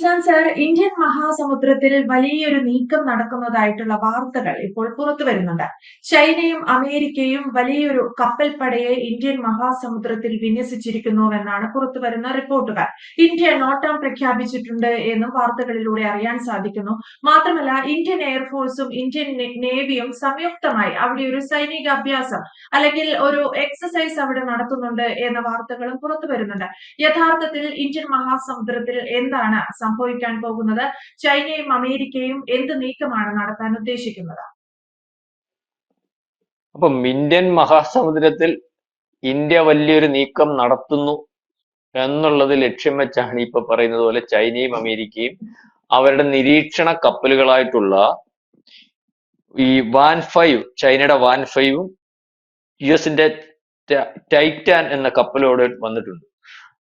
Is an sir Indian മഹാസമുദ്രത്തിൽ വലിയൊരു നീക്കം നടക്കുന്നതായിട്ടുള്ള വാർത്തകൾ ഇപ്പോൾ പുറത്തു വരുന്നുണ്ട്. ചൈനയും അമേരിക്കയും വലിയൊരു കപ്പൽപ്പടയെ ഇന്ത്യൻ മഹാസമുദ്രത്തിൽ വിന്യസിച്ചിരിക്കുന്നുവെന്നാണ് പുറത്തു വരുന്ന റിപ്പോർട്ടുകൾ. ഇന്ത്യ നോട്ടം പ്രഖ്യാപിച്ചിട്ടുണ്ട് എന്നും വാർത്തകളിലൂടെ അറിയാൻ സാധിക്കുന്നു. മാത്രമല്ല ഇന്ത്യൻ എയർഫോഴ്സും ഇന്ത്യൻ നേവിയും സംയുക്തമായി അവിടെ ഒരു സൈനിക അഭ്യാസം അല്ലെങ്കിൽ ഒരു എക്സസൈസ് അവിടെ നടത്തുന്നുണ്ട് എന്ന വാർത്തകളും പുറത്തു വരുന്നുണ്ട്. യഥാർത്ഥത്തിൽ ഇന്ത്യൻ മഹാസമുദ്രത്തിൽ എന്താണ് സംഭവിക്കാൻ പോകുന്നത് ചൈനയും അമേരിക്കയും എന്ത് നീക്കമാണ് നടത്താൻ ഉദ്ദേശിക്കുന്നത്? അപ്പം ഇന്ത്യൻ മഹാസമുദ്രത്തിൽ ഇന്ത്യ വലിയൊരു നീക്കം നടത്തുന്നു എന്നുള്ളത് ലക്ഷ്യം വെച്ചാണ് ഇപ്പൊ പറയുന്നത് പോലെ ചൈനയും അമേരിക്കയും അവരുടെ നിരീക്ഷണ കപ്പലുകളായിട്ടുള്ള ഈ വാൻ ഫൈവ് ചൈനയുടെ വാൻ ഫൈവും യു എസിന്റെ ടൈറ്റാൻ എന്ന കപ്പലോട് വന്നിട്ടുണ്ട്.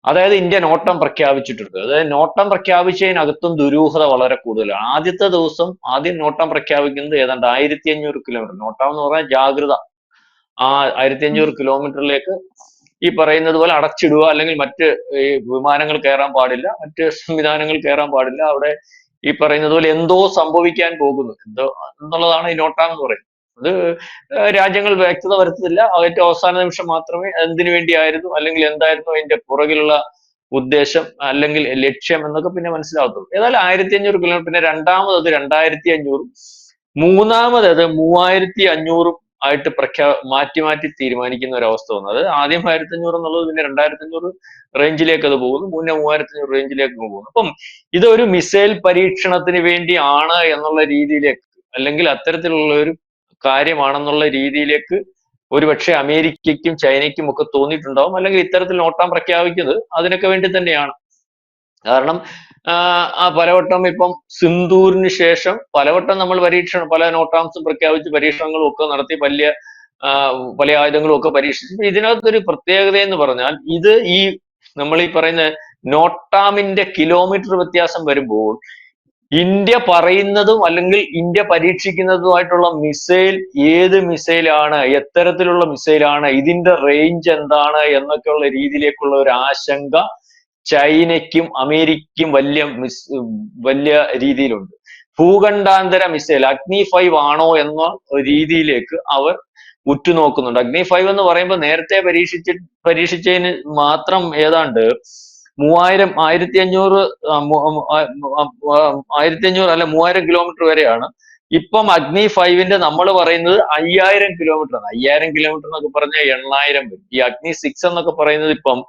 അതായത് ഇന്ത്യ നോട്ടം പ്രഖ്യാപിച്ചിട്ടുണ്ട്. അതായത് നോട്ടം പ്രഖ്യാപിച്ചതിനകത്തും ദുരൂഹത വളരെ കൂടുതലാണ്. ആദ്യത്തെ ദിവസം ആദ്യം നോട്ടം പ്രഖ്യാപിക്കുന്നത് ഏതാണ്ട് ആയിരത്തി അഞ്ഞൂറ് കിലോമീറ്റർ നോട്ടം എന്ന് പറഞ്ഞാൽ ജാഗ്രത. ആ ആയിരത്തി അഞ്ഞൂറ് കിലോമീറ്ററിലേക്ക് ഈ പറയുന്നത് പോലെ അടച്ചിടുക അല്ലെങ്കിൽ മറ്റ് ഈ വിമാനങ്ങൾ കയറാൻ പാടില്ല മറ്റ് സംവിധാനങ്ങൾ കയറാൻ പാടില്ല. അവിടെ ഈ പറയുന്നത് പോലെ എന്തോ സംഭവിക്കാൻ പോകുന്നു. എന്തോ എന്നുള്ളതാണ് ഈ നോട്ടാം എന്ന് പറയുന്നത്. അത് രാജ്യങ്ങൾ വ്യക്തത വരുത്തുന്നില്ല. ഏറ്റവും അവസാന നിമിഷം മാത്രമേ എന്തിനു വേണ്ടിയായിരുന്നു അല്ലെങ്കിൽ എന്തായിരുന്നു അതിന്റെ പുറകിലുള്ള ഉദ്ദേശം അല്ലെങ്കിൽ ലക്ഷ്യം എന്നൊക്കെ പിന്നെ മനസ്സിലാവത്തുള്ളൂ ഏതായാലും ആയിരത്തി അഞ്ഞൂറ് കിലോമീറ്റർ പിന്നെ രണ്ടാമത് രണ്ടായിരത്തി അഞ്ഞൂറും മൂന്നാമത് അത് മൂവായിരത്തി അഞ്ഞൂറും ആയിട്ട് പ്രഖ്യാ മാറ്റി മാറ്റി തീരുമാനിക്കുന്ന ഒരു അവസ്ഥ വന്നത് ആദ്യം ആയിരത്തി അഞ്ഞൂറ് എന്നുള്ളത് പിന്നെ രണ്ടായിരത്തി അഞ്ഞൂറ് റേഞ്ചിലേക്ക് അത് പോകുന്നു മുന്നേ മൂവായിരത്തി അഞ്ഞൂറ് റേഞ്ചിലേക്ക് പോകുന്നു. അപ്പം ഇതൊരു മിസൈൽ പരീക്ഷണത്തിന് വേണ്ടിയാണ് എന്നുള്ള രീതിയിലേക്ക് അല്ലെങ്കിൽ അത്തരത്തിലുള്ള ഒരു കാര്യമാണെന്നുള്ള രീതിയിലേക്ക് ഒരുപക്ഷെ അമേരിക്കയ്ക്കും ചൈനയ്ക്കും ഒക്കെ തോന്നിയിട്ടുണ്ടാവും. അല്ലെങ്കിൽ ഇത്തരത്തിൽ നോട്ടാം പ്രഖ്യാപിക്കുന്നത് അതിനൊക്കെ വേണ്ടി തന്നെയാണ്. കാരണം ആ പലവട്ടം ഇപ്പം സിന്ദൂരിന് ശേഷം പലവട്ടം നമ്മൾ പരീക്ഷണം പല നോട്ടാംസും പ്രഖ്യാപിച്ച് പരീക്ഷണങ്ങളും ഒക്കെ നടത്തി വലിയ പല ആയുധങ്ങളും ഒക്കെ പരീക്ഷിച്ചു. ഇതിനകത്തൊരു പ്രത്യേകത എന്ന് പറഞ്ഞാൽ ഇത് ഈ നമ്മൾ ഈ പറയുന്ന നോട്ടാമിന്റെ കിലോമീറ്റർ വ്യത്യാസം വരുമ്പോൾ ഇന്ത്യ പറയുന്നതും അല്ലെങ്കിൽ ഇന്ത്യ പരീക്ഷിക്കുന്നതുമായിട്ടുള്ള മിസൈൽ ഏത് മിസൈലാണ് എത്തരത്തിലുള്ള മിസൈലാണ് ഇതിന്റെ റേഞ്ച് എന്താണ് എന്നൊക്കെയുള്ള രീതിയിലേക്കുള്ള ഒരു ആശങ്ക ചൈനയ്ക്കും അമേരിക്കയ്ക്കും വലിയ മിസ് വലിയ രീതിയിലുണ്ട്. ഭൂഖണ്ഡാന്തര മിസൈൽ അഗ്നി ഫൈവ് ആണോ എന്ന രീതിയിലേക്ക് അവർ ഉറ്റുനോക്കുന്നുണ്ട്. അഗ്നി ഫൈവ് എന്ന് പറയുമ്പോൾ നേരത്തെ പരീക്ഷിച്ച് പരീക്ഷിച്ചതിന് മാത്രം ഏതാണ്ട് മൂവായിരം ആയിരത്തി അഞ്ഞൂറ് ആയിരത്തി അഞ്ഞൂറ് അല്ല മൂവായിരം കിലോമീറ്റർ വരെയാണ്. ഇപ്പം അഗ്നി ഫൈവിന്റെ നമ്മൾ പറയുന്നത് അയ്യായിരം കിലോമീറ്റർ ആണ്. അയ്യായിരം കിലോമീറ്റർ എന്നൊക്കെ പറഞ്ഞാൽ എണ്ണായിരം വരും. ഈ അഗ്നി സിക്സ് എന്നൊക്കെ പറയുന്നത് ഇപ്പം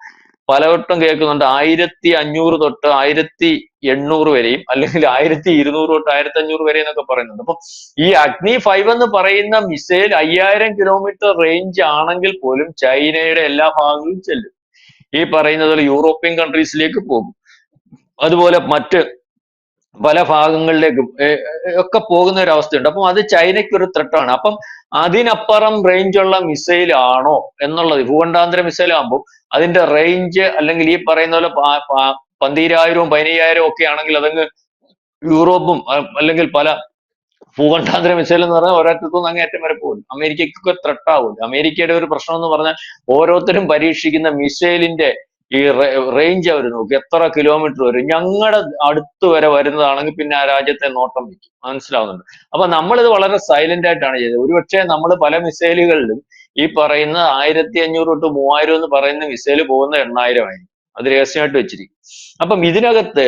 പലവട്ടം കേൾക്കുന്നുണ്ട്. ആയിരത്തി അഞ്ഞൂറ് തൊട്ട് ആയിരത്തി എണ്ണൂറ് വരെയും അല്ലെങ്കിൽ ആയിരത്തി ഇരുന്നൂറ് തൊട്ട് ആയിരത്തി അഞ്ഞൂറ് വരെ എന്നൊക്കെ പറയുന്നുണ്ട്. അപ്പം ഈ അഗ്നി ഫൈവ് എന്ന് പറയുന്ന മിസൈൽ അയ്യായിരം കിലോമീറ്റർ റേഞ്ച് ആണെങ്കിൽ പോലും ചൈനയുടെ എല്ലാ ഭാഗങ്ങളും ചെല്ലും. ഈ പറയുന്നത് യൂറോപ്യൻ കൺട്രീസിലേക്ക് പോകും. അതുപോലെ മറ്റ് പല ഭാഗങ്ങളിലേക്കും ഒക്കെ പോകുന്ന ഒരു അവസ്ഥയുണ്ട്. അപ്പം അത് ചൈനയ്ക്ക് ഒരു ത്രെട്ടാണ് അപ്പം അതിനപ്പുറം റേഞ്ചുള്ള മിസൈൽ ആണോ എന്നുള്ളത് ഭൂഖണ്ഡാന്തര മിസൈൽ ആകുമ്പോൾ അതിന്റെ റേഞ്ച് അല്ലെങ്കിൽ ഈ പറയുന്ന പോലെ പന്തീരായിരവും പതിനയ്യായിരവും ഒക്കെ ആണെങ്കിൽ അതങ്ങ് യൂറോപ്പും അല്ലെങ്കിൽ പല ഭൂഖണ്ഡാന്തര മിസൈൽ എന്ന് പറഞ്ഞാൽ ഒരറ്റത്തുനിന്ന് അങ്ങേറ്റം വരെ പോകും. അമേരിക്കയ്ക്കൊക്കെ ത്രട്ട് ആവും അമേരിക്കയുടെ ഒരു പ്രശ്നം എന്ന് പറഞ്ഞാൽ ഓരോരുത്തരും പരീക്ഷിക്കുന്ന മിസൈലിന്റെ ഈ റേഞ്ച് അവർ നോക്കും. എത്ര കിലോമീറ്റർ വരും? ഞങ്ങളുടെ അടുത്ത് വരെ വരുന്നതാണെങ്കിൽ പിന്നെ ആ രാജ്യത്തെ നോട്ടം വയ്ക്കും. മനസ്സിലാവുന്നുണ്ട്? അപ്പൊ നമ്മളിത് വളരെ സൈലന്റ് ആയിട്ടാണ് ചെയ്തത്. ഒരുപക്ഷെ നമ്മൾ പല മിസൈലുകളിലും ഈ പറയുന്ന ആയിരത്തി അഞ്ഞൂറ് തൊട്ട് മൂവായിരം എന്ന് പറയുന്ന മിസൈൽ പോകുന്ന എണ്ണായിരം അത് രഹസ്യമായിട്ട് വെച്ചിരിക്കും. അപ്പം ഇതിനകത്ത്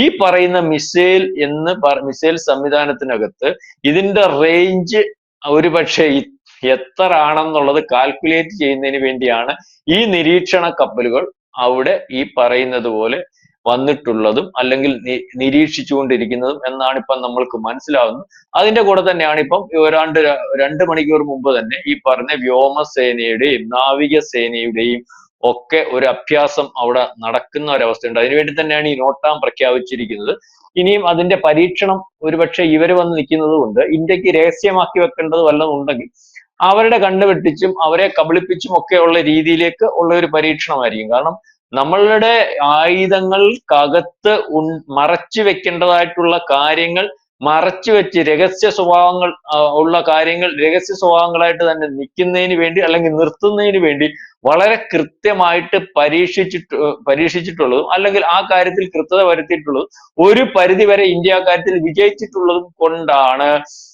ഈ പറയുന്ന മിസൈൽ എന്ന് മിസൈൽ സംവിധാനത്തിനകത്ത് ഇതിന്റെ റേഞ്ച് ഒരു പക്ഷേ എത്ര ആണെന്നുള്ളത് കാൽക്കുലേറ്റ് ചെയ്യുന്നതിന് വേണ്ടിയാണ് ഈ നിരീക്ഷണ കപ്പലുകൾ അവിടെ ഈ പറയുന്നത് പോലെ വന്നിട്ടുള്ളതും അല്ലെങ്കിൽ നിരീക്ഷിച്ചുകൊണ്ടിരിക്കുന്നതും എന്നാണ് ഇപ്പം നമ്മൾക്ക് മനസ്സിലാവുന്നത്. അതിന്റെ കൂടെ തന്നെയാണ് ഇപ്പം ഒരാണ്ട് രണ്ട് മണിക്കൂർ മുമ്പ് തന്നെ ഈ പറഞ്ഞ വ്യോമസേനയുടെയും നാവികസേനയുടെയും ഒക്കെ ഒരു അഭ്യാസം അവിടെ നടക്കുന്ന ഒരവസ്ഥയുണ്ട്. അതിനുവേണ്ടി തന്നെയാണ് ഈ നോട്ടാം പ്രഖ്യാപിച്ചിരിക്കുന്നത്. ഇനിയും അതിന്റെ പരീക്ഷണം ഒരുപക്ഷെ ഇവർ വന്ന് നിൽക്കുന്നത് കൊണ്ട് ഇന്ത്യയ്ക്ക് രഹസ്യമാക്കി വെക്കേണ്ടത് വല്ലതും ഉണ്ടെങ്കിൽ അവരുടെ കണ്ടുപെട്ടിച്ചും അവരെ കബളിപ്പിച്ചും ഉള്ള രീതിയിലേക്ക് ഉള്ള ഒരു പരീക്ഷണമായിരിക്കും. കാരണം നമ്മളുടെ ആയുധങ്ങൾക്കകത്ത് മറച്ചു വെക്കേണ്ടതായിട്ടുള്ള കാര്യങ്ങൾ മറച്ചു വെച്ച് രഹസ്യ സ്വഭാവങ്ങൾ ഉള്ള കാര്യങ്ങൾ രഹസ്യ സ്വഭാവങ്ങളായിട്ട് തന്നെ നിൽക്കുന്നതിന് വേണ്ടി അല്ലെങ്കിൽ നിർത്തുന്നതിന് വേണ്ടി വളരെ കൃത്യമായിട്ട് പരീക്ഷിച്ചിട്ട് പരീക്ഷിച്ചിട്ടുള്ളതും അല്ലെങ്കിൽ ആ കാര്യത്തിൽ കൃത്യത വരുത്തിയിട്ടുള്ളതും ഒരു പരിധി വരെ ഇന്ത്യ കാര്യത്തിൽ വിജയിച്ചിട്ടുള്ളതും കൊണ്ടാണ്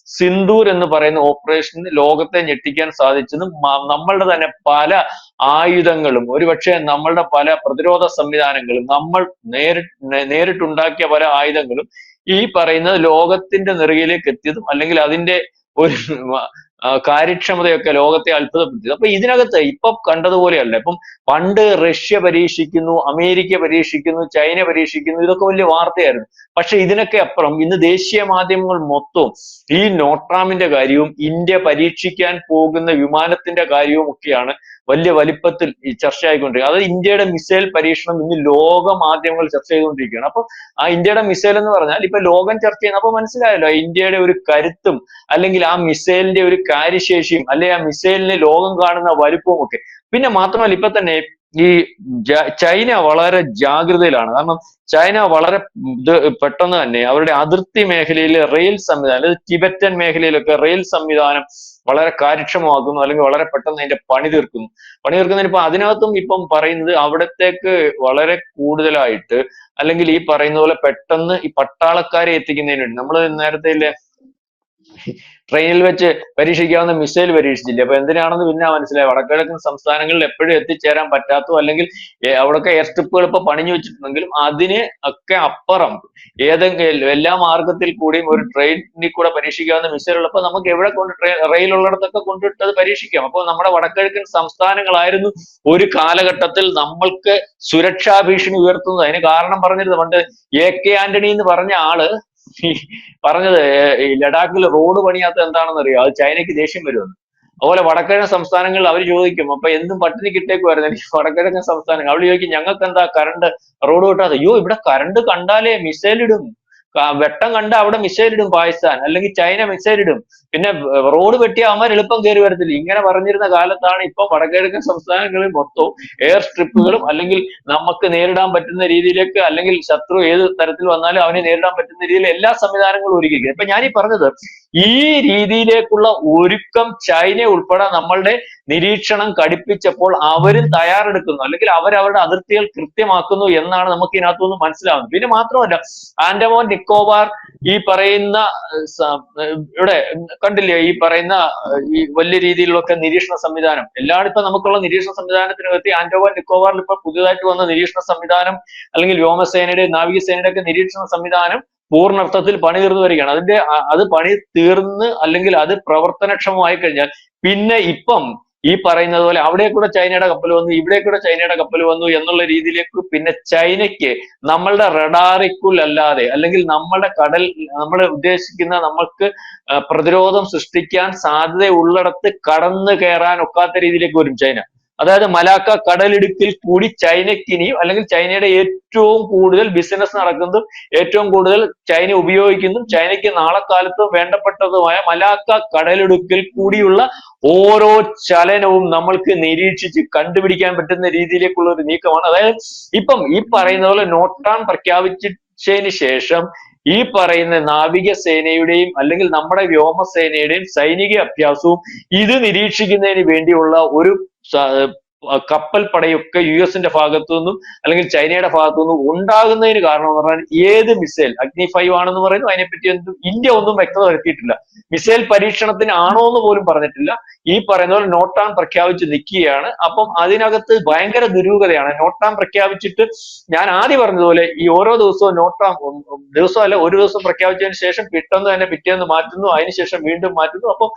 സിന്ദൂർ എന്ന് പറയുന്ന ഓപ്പറേഷൻ ലോകത്തെ ഞെട്ടിക്കാൻ സാധിച്ചതും നമ്മളുടെ തന്നെ പല ആയുധങ്ങളും ഒരുപക്ഷെ നമ്മളുടെ പല പ്രതിരോധ സംവിധാനങ്ങളും നമ്മൾ നേരിട്ട് നേരിട്ടുണ്ടാക്കിയ പല ആയുധങ്ങളും ഈ പറയുന്നത് ലോകത്തിന്റെ നെറുകയിലേക്ക് എത്തിയതും അല്ലെങ്കിൽ അതിന്റെ ഒരു കാര്യക്ഷമതയൊക്കെ ലോകത്തെ അത്ഭുതപ്പെടുത്തിയത്. അപ്പൊ ഇതിനകത്ത് ഇപ്പൊ കണ്ടതുപോലെയല്ല. ഇപ്പം പണ്ട് റഷ്യ പരീക്ഷിക്കുന്നു അമേരിക്ക പരീക്ഷിക്കുന്നു ചൈന പരീക്ഷിക്കുന്നു ഇതൊക്കെ വലിയ വാർത്തയായിരുന്നു. പക്ഷെ ഇതിനൊക്കെ അപ്പുറം ഇന്ന് ദേശീയ മാധ്യമങ്ങൾ മൊത്തവും ഈ നോട്രാമിന്റെ കാര്യവും ഇന്ത്യ പരീക്ഷിക്കാൻ പോകുന്ന വിമാനത്തിന്റെ കാര്യവും ഒക്കെയാണ് വലിയ വലിപ്പത്തിൽ ഈ ചർച്ചയായിക്കൊണ്ടിരിക്കുന്നത് അതായത് ഇന്ത്യയുടെ മിസൈൽ പരീക്ഷണം ഇന്ന് ലോക മാധ്യമങ്ങൾ ചർച്ച ചെയ്തുകൊണ്ടിരിക്കുകയാണ്. അപ്പൊ ആ ഇന്ത്യയുടെ മിസൈൽ എന്ന് പറഞ്ഞാൽ ഇപ്പൊ ലോകം ചർച്ച ചെയ്യുന്ന അപ്പൊ മനസ്സിലായല്ലോ ഇന്ത്യയുടെ ഒരു കരുത്തും അല്ലെങ്കിൽ ആ മിസൈലിന്റെ ഒരു കാര്യശേഷിയും അല്ലെങ്കിൽ ആ മിസൈലിനെ ലോകം കാണുന്ന വലുപ്പവും ഒക്കെ പിന്നെ മാത്രമല്ല ഇപ്പൊ തന്നെ ഈ ചൈന വളരെ ജാഗ്രതയിലാണ്. കാരണം ചൈന വളരെ പെട്ടെന്ന് തന്നെ അവരുടെ അതിർത്തി മേഖലയിലെ റെയിൽ സംവിധാനം അതായത് ടിബറ്റൻ മേഖലയിലൊക്കെ റെയിൽ സംവിധാനം വളരെ കാര്യക്ഷമമാക്കുന്നു അല്ലെങ്കിൽ വളരെ പെട്ടെന്ന് അതിന്റെ പണി തീർക്കുന്നു. പണി തീർക്കുന്നതിന് ഇപ്പൊ അതിനകത്തും ഇപ്പം പറയുന്നത് അവിടത്തേക്ക് വളരെ കൂടുതലായിട്ട് അല്ലെങ്കിൽ ഈ പറയുന്ന പോലെ പെട്ടെന്ന് ഈ പട്ടാളക്കാരെ എത്തിക്കുന്നതിന് വേണ്ടി നമ്മൾ നേരത്തെ ട്രെയിനിൽ വെച്ച് പരീക്ഷിക്കാവുന്ന മിസൈൽ പരീക്ഷിച്ചില്ലേ? അപ്പൊ എന്തിനാണെന്ന് പിന്നെ മനസ്സിലായി. വടക്കിഴക്കൻ സംസ്ഥാനങ്ങളിൽ എപ്പോഴും എത്തിച്ചേരാൻ പറ്റാത്തോ അല്ലെങ്കിൽ അവിടെയൊക്കെ എയർ സ്ട്രിപ്പുകൾ ഇപ്പൊ പണിഞ്ഞു വെച്ചിട്ടുണ്ടെങ്കിലും അതിന് ഒക്കെ അപ്പുറം ഏതെങ്കിലും എല്ലാ മാർഗത്തിൽ കൂടിയും ഒരു ട്രെയിനിൽ കൂടെ പരീക്ഷിക്കാവുന്ന മിസൈൽ ഉള്ളപ്പോൾ നമുക്ക് എവിടെ കൊണ്ട് റെയിൽ ഉള്ളിടത്തൊക്കെ കൊണ്ടിട്ട് അത് പരീക്ഷിക്കാം. അപ്പോൾ നമ്മുടെ വടക്കിഴക്കൻ സംസ്ഥാനങ്ങളായിരുന്നു ഒരു കാലഘട്ടത്തിൽ നമ്മൾക്ക് സുരക്ഷാ ഭീഷണി ഉയർത്തുന്നത്. അതിന് കാരണം പറഞ്ഞിരുന്നു പണ്ട് എ കെ ആന്റണി എന്ന് പറഞ്ഞ ആൾ പറഞ്ഞത് ഈ ലഡാക്കിൽ റോഡ് പണിയാത്ത എന്താണെന്ന് അറിയോ അത് ചൈനയ്ക്ക് ദേഷ്യം വരുമെന്ന്. അതുപോലെ വടക്കിഴക്കൻ സംസ്ഥാനങ്ങളിൽ അവർ ചോദിക്കും അപ്പൊ എന്തും പട്ടിണി കിട്ടേക്കുമായിരുന്നു എനിക്ക് വടക്കിഴക്കൻ സംസ്ഥാനങ്ങൾ. അവർ ചോദിക്കും ഞങ്ങൾക്ക് എന്താ കറണ്ട് റോഡ് കിട്ടാതെ അയ്യോ ഇവിടെ കറണ്ട് കണ്ടാലേ മിസൈൽ ഇടും. വെട്ടം കണ്ട് അവിടെ മിസൈൽ ഇടും പാകിസ്ഥാൻ. അല്ലെങ്കിൽ ചൈന മിസൈൽ ഇടും. പിന്നെ റോഡ് വെട്ടിയ അവന്മാർ എളുപ്പം കയറി വരത്തില്ല. ഇങ്ങനെ പറഞ്ഞിരുന്ന കാലത്താണ് ഇപ്പൊ വടക്കിഴക്കൻ സംസ്ഥാനങ്ങളിൽ മൊത്തവും എയർ സ്ട്രിപ്പുകളും അല്ലെങ്കിൽ നമുക്ക് നേരിടാൻ പറ്റുന്ന രീതിയിലേക്ക് അല്ലെങ്കിൽ ശത്രു ഏത് തരത്തിൽ വന്നാലും അവനെ നേരിടാൻ പറ്റുന്ന രീതിയിൽ എല്ലാ സംവിധാനങ്ങളും ഒരുക്കിയിരിക്കുന്നത്. ഇപ്പൊ ഞാനീ പറഞ്ഞത് ഈ രീതിയിലേക്കുള്ള ഒരുക്കം ചൈന ഉൾപ്പെടെ നമ്മളുടെ നിരീക്ഷണം കടുപ്പിച്ചപ്പോൾ അവരും തയ്യാറെടുക്കുന്നു. അല്ലെങ്കിൽ അവരവരുടെ അതിർത്തികൾ കൃത്യമാക്കുന്നു എന്നാണ് നമുക്ക് ഇതിനകത്തുനിന്ന് മനസ്സിലാവുന്നത്. പിന്നെ മാത്രമല്ല ആൻഡമാൻ നിക്കോബാർ ഈ പറയുന്ന ഇവിടെ കണ്ടില്ലേ ഈ പറയുന്ന ഈ വലിയ രീതിയിലൊക്കെ നിരീക്ഷണ സംവിധാനം. എല്ലാം ഇപ്പൊ നമുക്കുള്ള നിരീക്ഷണ സംവിധാനത്തിനകത്ത് ഈ ആൻഡമാൻ നിക്കോബാറിൽ ഇപ്പൊ പുതിയതായിട്ട് വന്ന നിരീക്ഷണ സംവിധാനം അല്ലെങ്കിൽ വ്യോമസേനയുടെ നാവികസേനയുടെ ഒക്കെ നിരീക്ഷണ സംവിധാനം പൂർണർത്ഥത്തിൽ പണി തീർന്നു വരികയാണ്. അതിന്റെ അത് പണി തീർന്ന് അല്ലെങ്കിൽ അത് പ്രവർത്തനക്ഷമമായി കഴിഞ്ഞാൽ പിന്നെ ഇപ്പം ഈ പറയുന്നത് പോലെ അവിടെ കൂടെ ചൈനയുടെ കപ്പൽ വന്നു ഇവിടെ കൂടെ ചൈനയുടെ കപ്പൽ വന്നു എന്നുള്ള രീതിയിലേക്ക് പിന്നെ ചൈനയ്ക്ക് നമ്മളുടെ റഡാറിക്കുള്ളല്ലാതെ അല്ലെങ്കിൽ നമ്മളുടെ കടൽ നമ്മൾ ഉദ്ദേശിക്കുന്ന നമ്മൾക്ക് പ്രതിരോധം സൃഷ്ടിക്കാൻ സാധ്യത ഉള്ളിടത്ത് കടന്നു കയറാൻ ഒക്കാത്ത രീതിയിലേക്ക് വരും ചൈന. അതായത് മലാക്ക കടലിടുക്കിൽ കൂടി ചൈനയ്ക്ക് ഇനിയും അല്ലെങ്കിൽ ചൈനയുടെ ഏറ്റവും കൂടുതൽ ബിസിനസ് നടക്കുന്നതും ഏറ്റവും കൂടുതൽ ചൈന ഉപയോഗിക്കുന്നതും ചൈനയ്ക്ക് നാളെ കാലത്ത് വേണ്ടപ്പെട്ടതുമായ മലാക്ക കടലിടുക്കിൽ കൂടിയുള്ള ഓരോ ചലനവും നമ്മൾക്ക് നിരീക്ഷിച്ച് കണ്ടുപിടിക്കാൻ പറ്റുന്ന രീതിയിലേക്കുള്ള ഒരു നീക്കമാണ്. അതായത് ഇപ്പം ഈ പറയുന്ന പോലെ നോട്ടാൻ പ്രഖ്യാപിച്ചതിന് ശേഷം ഈ പറയുന്ന നാവികസേനയുടെയും അല്ലെങ്കിൽ നമ്മുടെ വ്യോമസേനയുടെയും സൈനിക അഭ്യാസവും ഇത് നിരീക്ഷിക്കുന്നതിന് വേണ്ടിയുള്ള ഒരു സ- അഹ് കപ്പൽ പടയൊക്കെ യു എസിന്റെ ഭാഗത്തു നിന്നും അല്ലെങ്കിൽ ചൈനയുടെ ഭാഗത്തു നിന്നും ഉണ്ടാകുന്നതിന് കാരണം എന്ന് പറഞ്ഞാൽ ഏത് മിസൈൽ? അഗ്നി ഫൈവ് ആണെന്ന് പറയുന്നു. അതിനെപ്പറ്റി എന്തും ഇന്ത്യ ഒന്നും വ്യക്തത വരുത്തിയിട്ടില്ല. മിസൈൽ പരീക്ഷണത്തിന് ആണോ എന്ന് പോലും പറഞ്ഞിട്ടില്ല. ഈ പറയുന്ന പോലെ നോട്ടാൻ പ്രഖ്യാപിച്ച് നിൽക്കുകയാണ്. അപ്പം അതിനകത്ത് ഭയങ്കര ദുരൂഹതയാണ്. നോട്ടാൻ പ്രഖ്യാപിച്ചിട്ട് ഞാൻ ആദ്യം പറഞ്ഞതുപോലെ ഈ ഓരോ ദിവസവും നോട്ടാം അല്ല ഒരു ദിവസം പ്രഖ്യാപിച്ചതിന് ശേഷം പെട്ടെന്ന് തന്നെ പിറ്റേന്ന് മാറ്റുന്നു. അതിനുശേഷം വീണ്ടും മാറ്റുന്നു. അപ്പം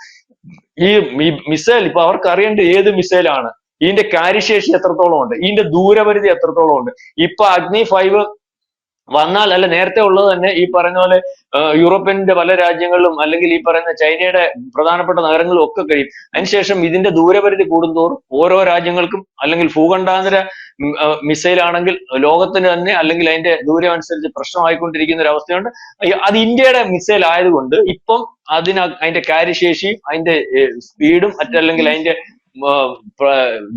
ഈ മിസൈൽ ഇപ്പൊ അവർക്ക് അറിയേണ്ടത് ഏത് മിസൈലാണ്? ഇതിന്റെ കാര്യശേഷി എത്രത്തോളം ഉണ്ട്? ഇതിന്റെ ദൂരപരിധി എത്രത്തോളം ഉണ്ട്? ഇപ്പൊ അഗ്നി ഫൈവ് വന്നാൽ അല്ല നേരത്തെ ഉള്ളത് തന്നെ ഈ പറഞ്ഞ പോലെ യൂറോപ്യന്റെ പല രാജ്യങ്ങളിലും അല്ലെങ്കിൽ ഈ പറയുന്ന ചൈനയുടെ പ്രധാനപ്പെട്ട നഗരങ്ങളിലും ഒക്കെ കഴിയും. അതിനുശേഷം ഇതിന്റെ ദൂരപരിധി കൂടുന്തോറും ഓരോ രാജ്യങ്ങൾക്കും അല്ലെങ്കിൽ ഭൂഖണ്ഡാന്തര മിസൈൽ ആണെങ്കിൽ ലോകത്തിന് തന്നെ അല്ലെങ്കിൽ അതിന്റെ ദൂരം അനുസരിച്ച് പ്രശ്നമായിക്കൊണ്ടിരിക്കുന്ന ഒരു അവസ്ഥയുണ്ട്. അത് ഇന്ത്യയുടെ മിസൈൽ ആയതുകൊണ്ട് ഇപ്പം അതിന് അതിന്റെ കാര്യശേഷിയും അതിന്റെ സ്പീഡും മറ്റല്ലെങ്കിൽ അതിന്റെ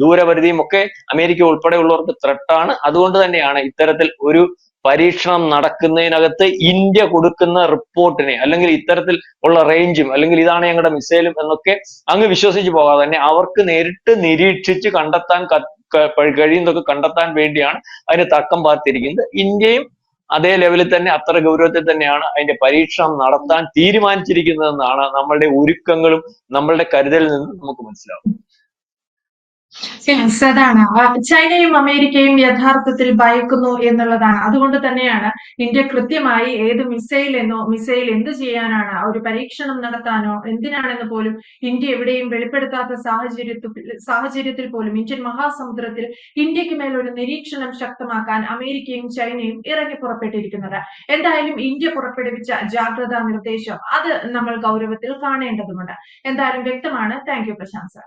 ദൂരപരിധിയും ഒക്കെ അമേരിക്ക ഉൾപ്പെടെയുള്ളവർക്ക് ത്രട്ടാണ് അതുകൊണ്ട് തന്നെയാണ് ഇത്തരത്തിൽ ഒരു പരീക്ഷണം നടക്കുന്നതിനകത്ത് ഇന്ത്യ കൊടുക്കുന്ന റിപ്പോർട്ടിനെ അല്ലെങ്കിൽ ഇത്തരത്തിൽ ഉള്ള റേഞ്ചും അല്ലെങ്കിൽ ഇതാണ് ഞങ്ങളുടെ മിസൈലും എന്നൊക്കെ അങ്ങ് വിശ്വസിച്ച് പോകാതെ തന്നെ അവർക്ക് നേരിട്ട് നിരീക്ഷിച്ച് കണ്ടെത്താൻ കഴിയുന്നതൊക്കെ കണ്ടെത്താൻ വേണ്ടിയാണ് അതിന് തർക്കം പാർത്തിരിക്കുന്നത്. ഇന്ത്യയും അതേ ലെവലിൽ തന്നെ അത്ര ഗൗരവത്തിൽ തന്നെയാണ് അതിന്റെ പരീക്ഷണം നടത്താൻ തീരുമാനിച്ചിരിക്കുന്നതെന്നാണ് നമ്മളുടെ ഒരുക്കങ്ങളും നമ്മളുടെ കരുതലിൽ നിന്ന് നമുക്ക് മനസ്സിലാവും അതാണ്. ചൈനയും അമേരിക്കയും യഥാർത്ഥത്തിൽ ഭയക്കുന്നു എന്നുള്ളതാണ്. അതുകൊണ്ട് തന്നെയാണ് ഇന്ത്യ കൃത്യമായി ഏത് മിസൈൽ എന്നോ മിസൈൽ എന്ത് ചെയ്യാനാണ് ഒരു പരീക്ഷണം നടത്താനോ എന്തിനാണെന്ന് പോലും ഇന്ത്യ എവിടെയും വെളിപ്പെടുത്താത്ത സാഹചര്യത്തിൽ സാഹചര്യത്തിൽ പോലും ഇന്ത്യൻ മഹാസമുദ്രത്തിൽ ഇന്ത്യയ്ക്ക് മേൽ ഒരു നിരീക്ഷണം ശക്തമാക്കാൻ അമേരിക്കയും ചൈനയും ഇറങ്ങി പുറപ്പെട്ടിരിക്കുന്നത്. എന്തായാലും ഇന്ത്യ പുറപ്പെടുവിച്ച ജാഗ്രതാ നിർദ്ദേശം അത് നമ്മൾ ഗൗരവത്തിൽ കാണേണ്ടതുണ്ട്. എന്തായാലും വ്യക്തമാണ്. Thank you Prashant sir